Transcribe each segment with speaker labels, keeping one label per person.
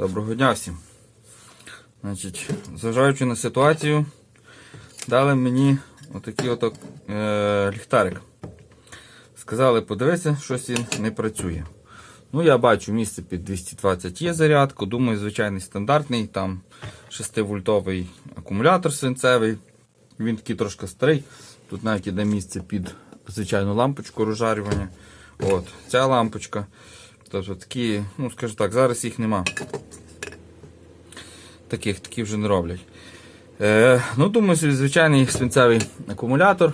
Speaker 1: Доброго дня всім. Значить, зважаючи на ситуацію, дали мені отакий ото, е, ліхтарик. Сказали, подивися, щось він не працює. Ну, я бачу, місце під 220 є зарядку. Думаю, звичайний стандартний, там 6-вольтовий акумулятор свинцевий. Він такий трошки старий. Тут навіть іде місце під звичайну лампочку розжарювання. От, ця лампочка. Тобто такі, ну скажу так, зараз їх нема. Таких, такі вже не роблять. Е, ну, думаю, звичайний свинцевий акумулятор.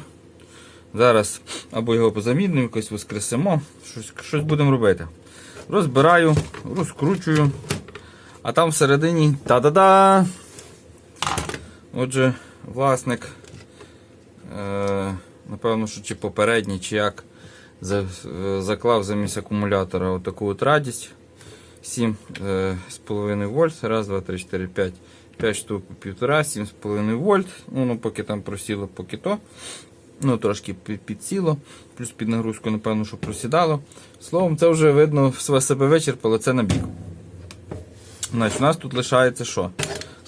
Speaker 1: Зараз або його позамінимо, якось воскресимо, щось, щось будемо робити. Розбираю, розкручую, а там всередині та-да-да! Отже, власник, е, напевно, що чи попередній, чи як, заклав замість акумулятора отаку от радість. 7,5 вольт. Раз, два, три, 4, 5. 5 штук по півтора, 7,5 вольт. Ну, ну, поки там просіло, поки то. Ну, трошки підсіло, плюс під нагрузку, напевно, що просідало. Словом, це вже видно, себе вичерпало, це на бік. Значить, у нас тут лишається що?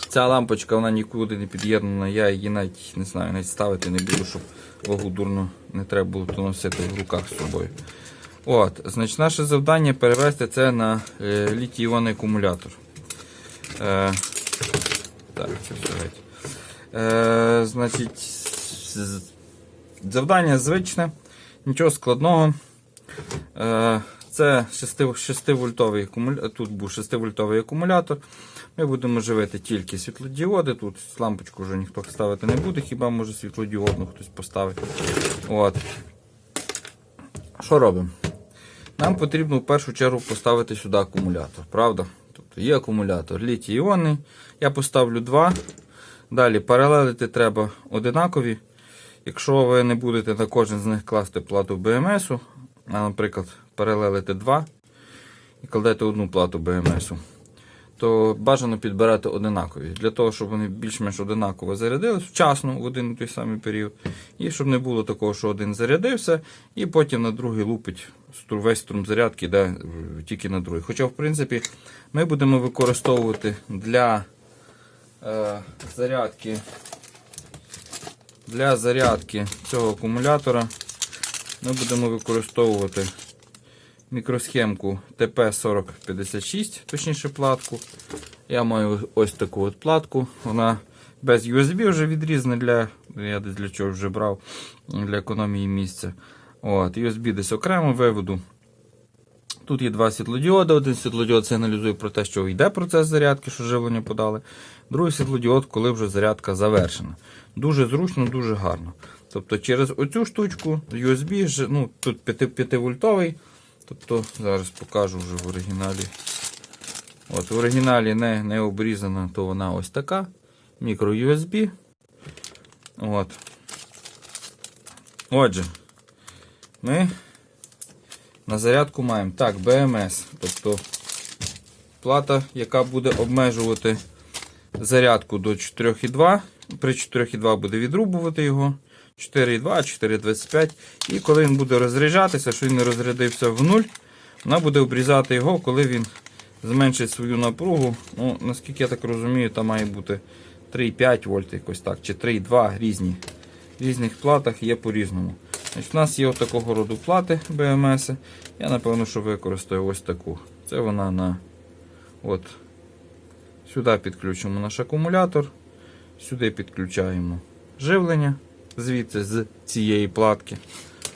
Speaker 1: Ця лампочка вона нікуди не під'єднана, я її навіть не знаю, навіть ставити не буду, щоб вагу дурно не треба було носити в руках з собою. От, значить, наше завдання перевести це на е, літій-іонний акумулятор. Е, так, це все. Е, значить, завдання звичне, нічого складного. Е, це 6-вольтовий акумулятор. Тут був 6-вольтовий акумулятор. Ми будемо живити тільки світлодіоди. Тут лампочку вже ніхто ставити не буде, хіба може світлодіодну хтось поставити. От. Що робимо? Нам потрібно в першу чергу поставити сюди акумулятор, правда? Тобто є акумулятор літій іонний. Я поставлю два. Далі паралелити треба одинакові. Якщо ви не будете на кожен з них класти плату БМС, а, наприклад, паралелити два і кладете одну плату БМС, то бажано підбирати одинакові. Для того, щоб вони більш-менш одинаково зарядились вчасно в один і той самий період. І щоб не було такого, що один зарядився, і потім на другий лупить весь струм зарядки йде е, тільки на другий. Хоча, в принципі, ми будемо використовувати для е, зарядки. Для зарядки цього акумулятора ми будемо використовувати мікросхемку TP4056, точніше платку. Я маю ось таку от платку. Вона без USB вже відрізана для. Я десь для чого вже брав для економії місця. От, USB десь окремо виведу. Тут є два світлодіоди. Один світлодіод сигналізує про те, що йде процес зарядки, що живлення подали. Другий світлодіод, коли вже зарядка завершена. Дуже зручно, дуже гарно. Тобто через оцю штучку USB, ну, тут 5, вольтовий. Тобто зараз покажу вже в оригіналі. От, в оригіналі не, не обрізана, то вона ось така. Мікро USB. От. Отже, ми на зарядку маємо так, BMS, тобто плата, яка буде обмежувати зарядку до 4,2. При 4,2 буде відрубувати його. 4,2, 4,25. І коли він буде розряджатися, що він не розрядився в нуль, вона буде обрізати його, коли він зменшить свою напругу. Ну, Наскільки я так розумію, там має бути 3,5 вольт якось так, чи 3,2 різні. В різних платах є по-різному. У нас є от такого роду плати BMS. Я напевно, що використаю ось таку. Це вона на от, сюди підключимо наш акумулятор, сюди підключаємо живлення звідси з цієї платки.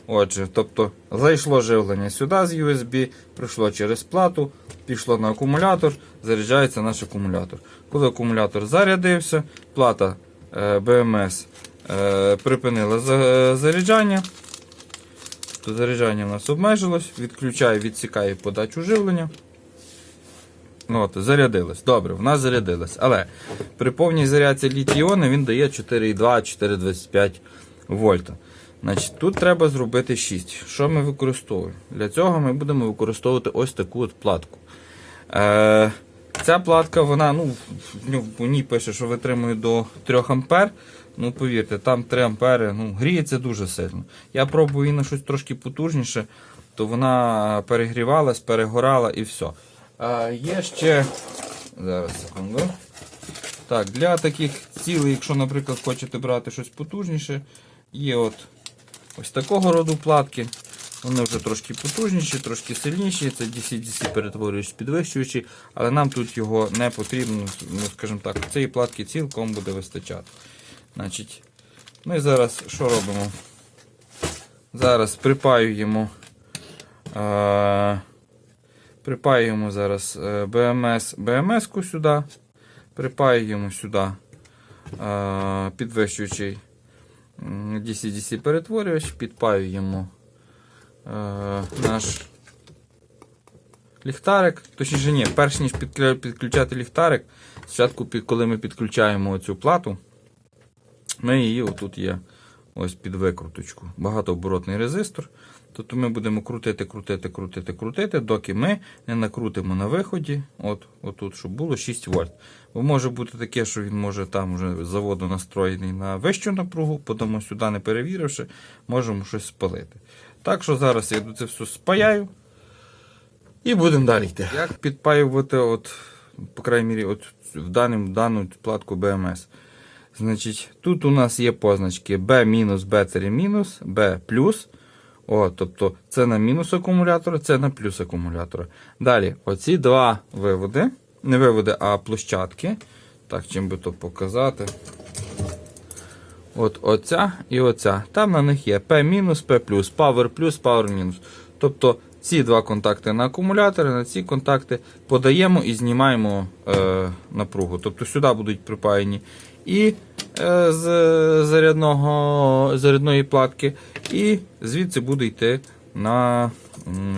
Speaker 1: Отже, тобто зайшло живлення сюди з USB, пройшло через плату, пішло на акумулятор, заряджається наш акумулятор. Коли акумулятор зарядився, плата е, BMS е, припинила за- заряджання. То заряджання в нас обмежилось, відключає, відсікає подачу живлення. От, зарядилось. Добре, в нас зарядилось. Але при повній зарядці літій-іони він дає 4,2-4,25 вольта. Значить, тут треба зробити 6. Що ми використовуємо? Для цього ми будемо використовувати ось таку от платку. Е, ця платка, вона, ну, в ній пише, що витримує до 3 ампер. Ну, повірте, там 3 ампери, ну, гріється дуже сильно. Я пробую її на щось трошки потужніше, то вона перегрівалась, перегорала і все. Е, є ще Зараз секунду. Так, для таких цілей, якщо, наприклад, хочете брати щось потужніше, є от ось такого роду платки. Вони вже трошки потужніші, трошки сильніші. Це DC-DC перетворюючі підвищувачі, але нам тут його не потрібно, ну, скажімо так, цієї платки цілком буде вистачати. Значить, ми зараз що робимо? Зараз припаюємо. Е- припаюємо зараз е, BMS, BMS-ку сюди. Припаюємо сюди е, підвищуючий DC-DC перетворювач, підпаюємо е, наш ліхтарик. Точніше, ні, перш ніж підключати ліхтарик, спочатку, коли ми підключаємо цю плату, ми її отут є ось під викруточку. Багатооборотний резистор. Тобто ми будемо крутити, крутити, крутити, крутити, доки ми не накрутимо на виході, от, отут, щоб було 6 вольт. Бо може бути таке, що він може там вже заводу настроєний на вищу напругу, потім сюди не перевіривши, можемо щось спалити. Так що зараз я це все спаяю і будемо далі йти. Як підпаювати, от, по крайній мірі, от, в, даному, в дану платку BMS. Значить, тут у нас є позначки B-, B3-, B+. О, тобто це на мінус акумулятора, це на плюс акумулятора. Далі, оці два виводи, не виводи, а площадки. Так, чим би то показати. От оця і оця. Там на них є P-, P+, Power+, Power-. Тобто ці два контакти на акумулятори, на ці контакти подаємо і знімаємо е, напругу. Тобто сюди будуть припаяні і з зарядного, зарядної платки, і звідси буде йти на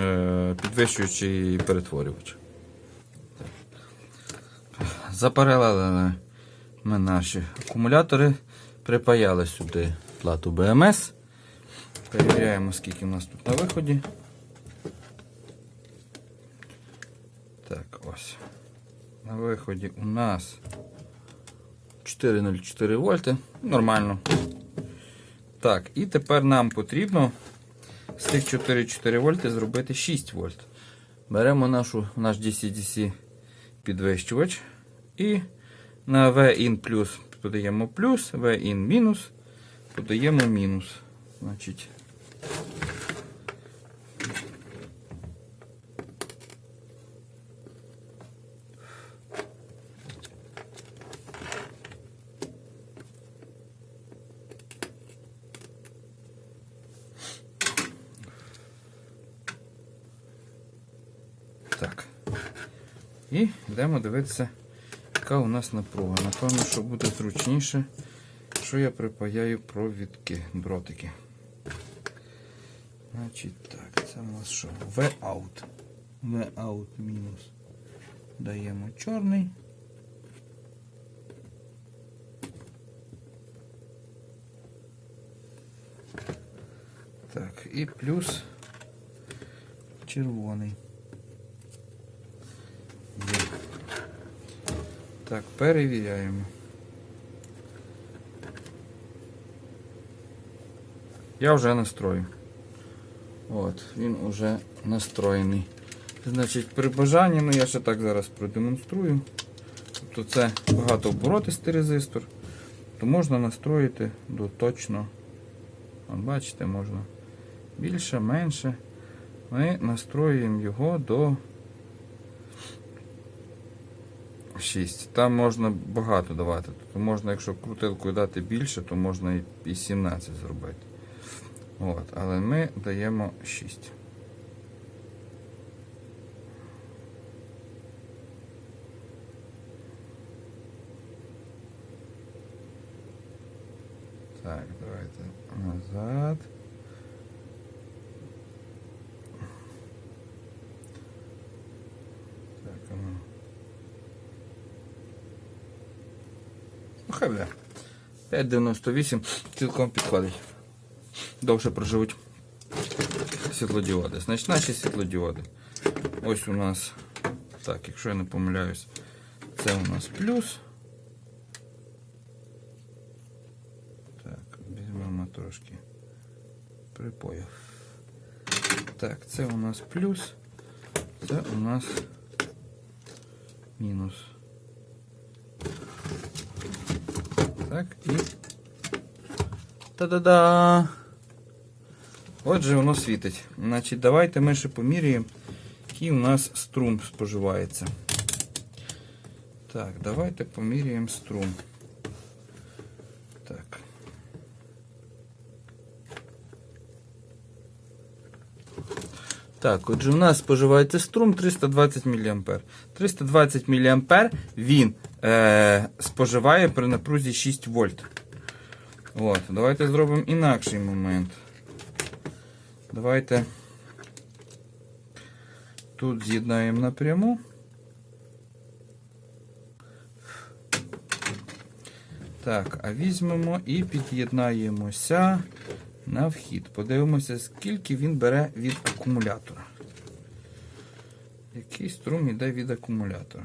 Speaker 1: е, підвищуючий перетворювач. Запаралелили ми наші акумулятори, припаяли сюди плату BMS. Перевіряємо, скільки в нас тут на виході. Так, ось. На виході у нас 4,04 вольти. Нормально. Так, і тепер нам потрібно з тих 4,4 вольти зробити 6 вольт. Беремо нашу, наш DC-DC підвищувач і на V-in плюс подаємо плюс, V-in мінус, подаємо мінус. Значить, Так. І йдемо дивитися, яка у нас напруга. Напевно, що буде зручніше, що я припаяю провідки, дротики. Значить, так, це у нас що? V-out. V-out мінус. Даємо чорний. Так, і плюс червоний. Є. Так, перевіряємо. Я вже настрою. От, він вже настроєний. Значить, при бажанні, ну я ще так зараз продемонструю. Тобто це багатооборотистий резистор, то можна настроїти до точно. От бачите, можна більше, менше. Ми настроюємо його до 6. Там можна багато давати. Тобто можна, якщо крутилкою дати більше, то можна і 17 зробити. От, але ми даємо 6. Так, давайте назад. Так, ну. Хай 5,98 цілком підходить. Довше проживуть світлодіоди. Значить, наші світлодіоди. Ось у нас, так, якщо я не помиляюсь, це у нас плюс. Так, візьмемо трошки припою. Так, це у нас плюс, це у нас мінус. Так, і. Та-да-да! Отже, воно світить. Значить, давайте ми ще поміряємо, який у нас струм споживається. Так, давайте поміряємо струм. Так. Так, отже, у нас споживається струм 320 мА. 320 мА він е, споживає при напрузі 6 вольт. От, давайте зробимо інакший момент. Давайте тут з'єднаємо напряму. Так, а візьмемо і під'єднаємося на вхід. Подивимося, скільки він бере від акумулятора. Який струм йде від акумулятора.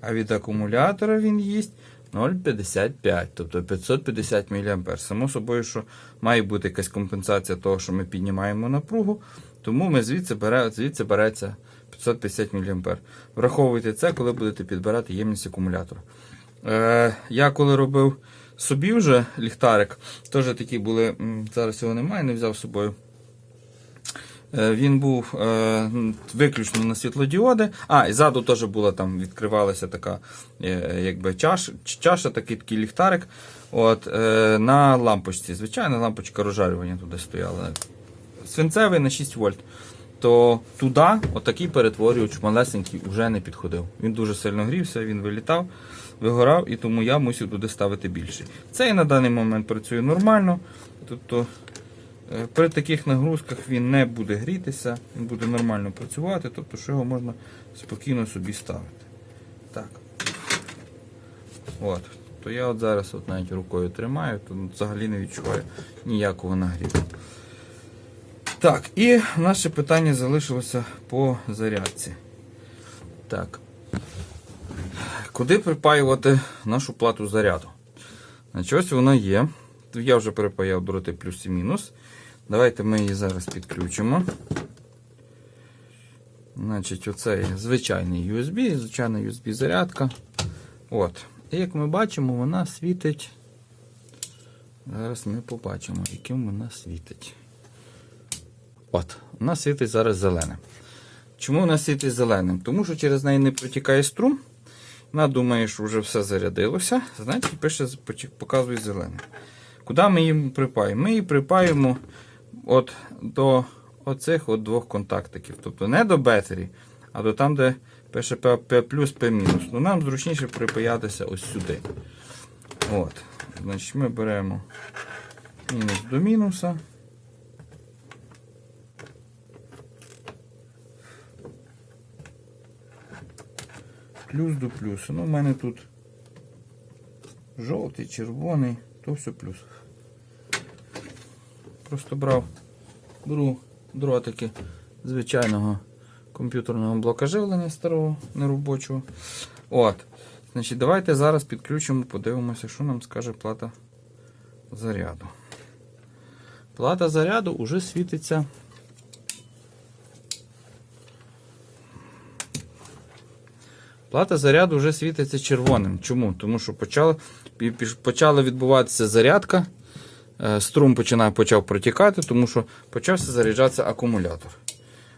Speaker 1: А від акумулятора він їсть 0,55, тобто 550 мА. Само собою, що має бути якась компенсація того, що ми піднімаємо напругу, тому ми звідси, бере, звідси береться 550 мА. Враховуйте це, коли будете підбирати ємність акумулятора. Е, я коли робив собі вже ліхтарик, теж такі були, зараз його немає, не взяв з собою. Е, Він був е, виключно на світлодіоди. А, і ззаду теж була там, відкривалася така е, якби чаш, чаша, такий такий ліхтарик. От, е, на лампочці. Звичайна лампочка розжарювання туди стояла. Свинцевий на 6 вольт. То туди отакий перетворювач малесенький вже не підходив. Він дуже сильно грівся, він вилітав, вигорав, і тому я мусив туди ставити більший. Цей на даний момент працює нормально. Тобто Е, При таких нагрузках він не буде грітися, він буде нормально працювати, тобто що його можна спокійно собі ставити. Так. От. То я от зараз от навіть рукою тримаю, то взагалі не відчуваю ніякого нагріву. Так, і наше питання залишилося по зарядці. Так. Куди припаювати нашу плату заряду? Значить, ось вона є. Я вже перепаяв дроти плюс і мінус. Давайте ми її зараз підключимо. Значить, оцей звичайний USB, звичайна USB зарядка. От. І як ми бачимо, вона світить. Зараз ми побачимо, яким вона світить. От, вона світить зараз зеленим. Чому вона світить зеленим? Тому що через неї не протікає струм. Вона думає, що вже все зарядилося. Значить, пише, показує зеленим. Куди ми її припаємо? Ми її припаємо от до оцих от двох контактиків. Тобто не до бетері, а до там, де пише P, плюс, P. Ну, нам зручніше припаятися ось сюди. От. Значить, ми беремо мінус до мінуса. Плюс до плюсу. Ну, у мене тут жовтий, червоний, то все плюс. Просто брав, беру дротики звичайного комп'ютерного блока живлення старого неробочого. От. Значить, давайте зараз підключимо, подивимося, що нам скаже плата заряду. Плата заряду вже світиться. Плата заряду вже світиться червоним. Чому? Тому що почала, почала відбуватися зарядка. Е, Струм починає, почав протікати, тому що почався заряджатися акумулятор.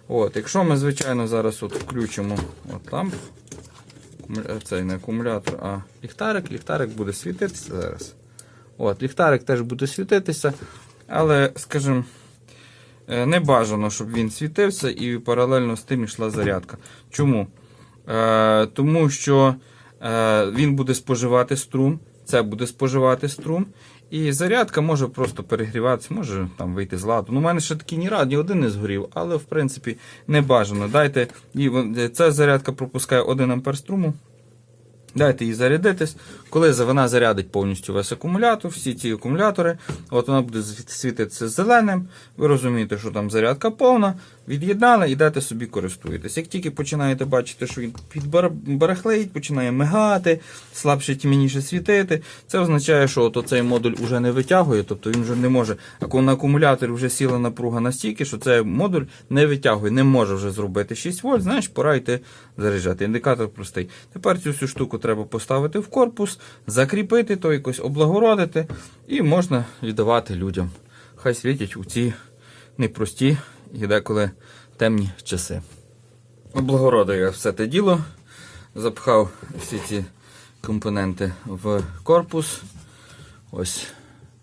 Speaker 1: От, якщо ми, звичайно, зараз от включимо от ламп, цей не акумулятор, а ліхтарик, ліхтарик буде світитися зараз. От, ліхтарик теж буде світитися, але, скажімо, е, не бажано, щоб він світився і паралельно з тим йшла зарядка. Чому? Е, тому що е, він буде споживати струм, це буде споживати струм, і зарядка може просто перегріватися, може там вийти з ладу. Ну, у мене ще такий ні рад, один не згорів, але в принципі не бажано. Дайте, і ця зарядка пропускає 1 ампер струму. Дайте їй зарядитись. Коли вона зарядить повністю весь акумулятор, всі ці акумулятори, от вона буде світитися зеленим. Ви розумієте, що там зарядка повна, від'єднали, йдете собі користуєтесь. Як тільки починаєте бачити, що він підбарахлеїть, починає мигати, слабше тьмяніше світити, це означає, що от цей модуль вже не витягує, тобто він вже не може. На акумуляторі вже сіла напруга настільки, що цей модуль не витягує, не може вже зробити 6 вольт, знаєш, пора йти заряджати. Індикатор простий. Тепер цю всю штуку треба поставити в корпус, закріпити то якось облагородити, і можна віддавати людям. Хай світять у ці непрості і деколи темні часи. Облагородив я все те діло, запхав всі ці компоненти в корпус. Ось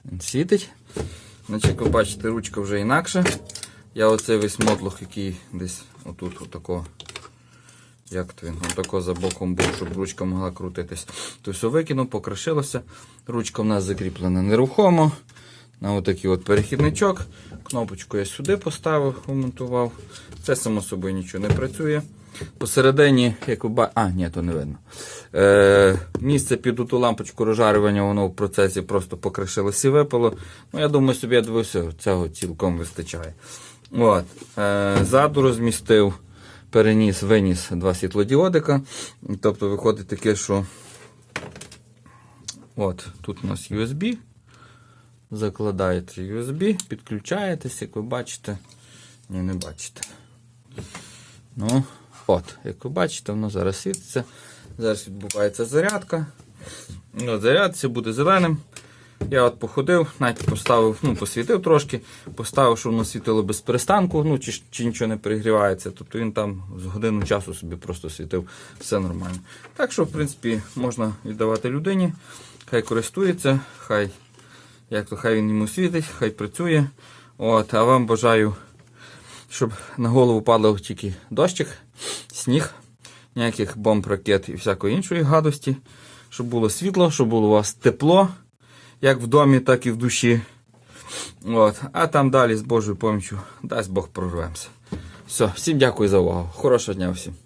Speaker 1: він світить. Значить, ви бачите, ручка вже інакша. Я оцей весь мотлох, який десь отут, отако, як то він, отако за боком був, щоб ручка могла крутитись. То все викинув, покришилося. Ручка в нас закріплена нерухомо. На отакий от перехідничок. Кнопочку я сюди поставив, вмонтував. Це само собою нічого не працює. Посередині, як ви бачите, а, ні, то не видно. Е, місце під ту лампочку розжарювання, воно в процесі просто покришилося і випало. Ну, я думаю, собі я дивився, цього цілком вистачає. От, е, ззаду розмістив, переніс, виніс два світлодіодика. Тобто виходить таке, що от, тут у нас USB. Закладаєте USB, підключаєтесь, як ви бачите. Ні, не бачите. Ну, от, як ви бачите, воно зараз світиться. Зараз відбувається зарядка. От, зарядці буде зеленим. Я от походив, навіть поставив, ну, посвітив трошки, поставив, щоб воно світило без перестанку, ну, чи, чи нічого не перегрівається. Тобто він там з годину часу собі просто світив, все нормально. Так що, в принципі, можна віддавати людині, хай користується, хай, як то, хай він йому світить, хай працює. От, а вам бажаю, щоб на голову падав тільки дощик, сніг, ніяких бомб, ракет і всякої іншої гадості, щоб було світло, щоб було у вас тепло як в домі, так і в душі. От. А там далі з Божою помічю, дасть Бог прорвемося. Все, всім дякую за увагу. Хорошого дня всім.